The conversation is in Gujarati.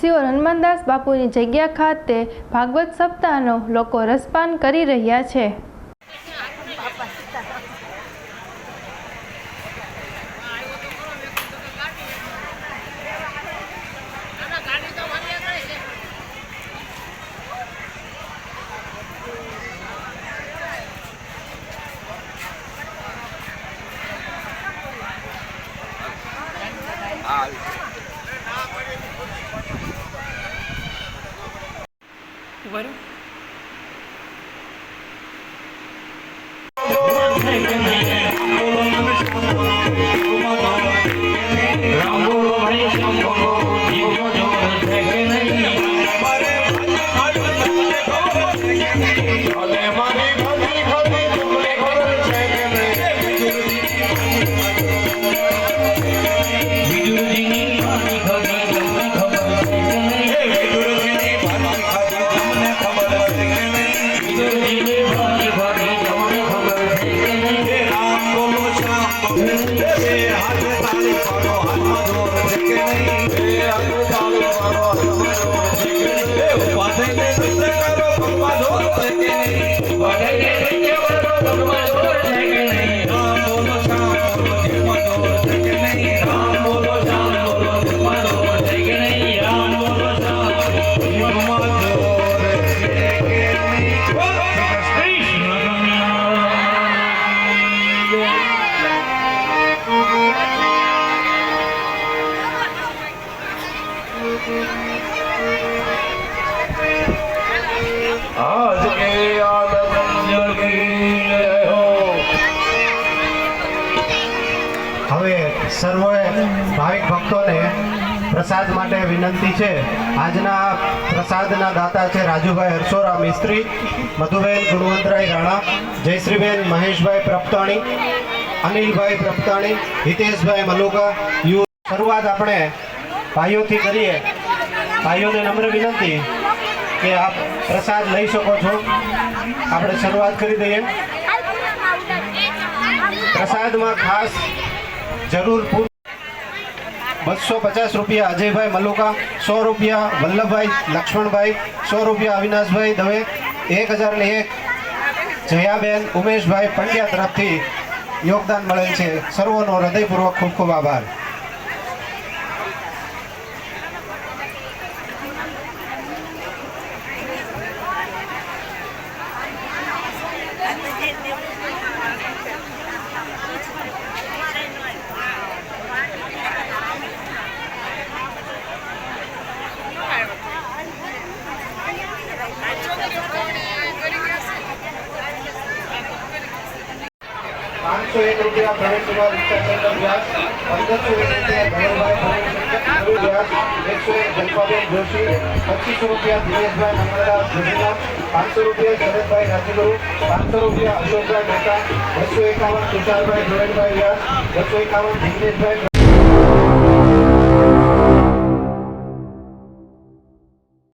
સિયોર હનુમાનદાસ બાપુની જગ્યા ખાતે ભાગવત સપ્તાહનો લોકો રસપાન કરી રહ્યા છે. করো Thank you. બરોબર આજ સર્વે ભાવિક ભક્તોને પ્રસાદ માટે વિનંતી છે. આજના પ્રસાદના દાતા છે રાજુભાઈ હર્ષોરા મિસ્ત્રી, મધુબેન ગુણવંતરાય રાણા, જયશ્રીબેન મહેશભાઈ પ્રપતાણી, અનિલભાઈ પ્રપતાણી, હિતેશભાઈ મલુકા યુ શરૂઆત આપણે ભાઈઓથી કરીએ. ભાઈઓને નમ્ર વિનંતી કે આપ પ્રસાદ લઈ શકો છો. આપણે શરૂઆત કરી દઈએ. પ્રસાદમાં ખાસ જરૂર બસો પચાસ રૂપિયા અજયભાઈ મલુકા સો રૂપિયા વલ્લભભાઈ લક્ષ્મણભાઈ, સો રૂપિયા અવિનાશભાઈ દવે, એક હજાર ને એક જયાબેન, ઉમેશભાઈ પંડ્યા તરફથી યોગદાન મળેલ છે. સર્વનો હૃદયપૂર્વક ખૂબ ખૂબ આભાર. રૂપિયા એકસો એક જલ્પાબેન જોશી, પચીસો રૂપિયા દિનેશભાઈ મંગળદાસ જુજીલા પાંચસો રૂપિયા શરદભાઈ રાજગુરુ, પાંચસો રૂપિયા અશોકભાઈ મહેતા, બસો એકાવન તુષારભાઈ ધોરણભાઈ વ્યાસ, બસો એકાવન જિગ્નેશભાઈ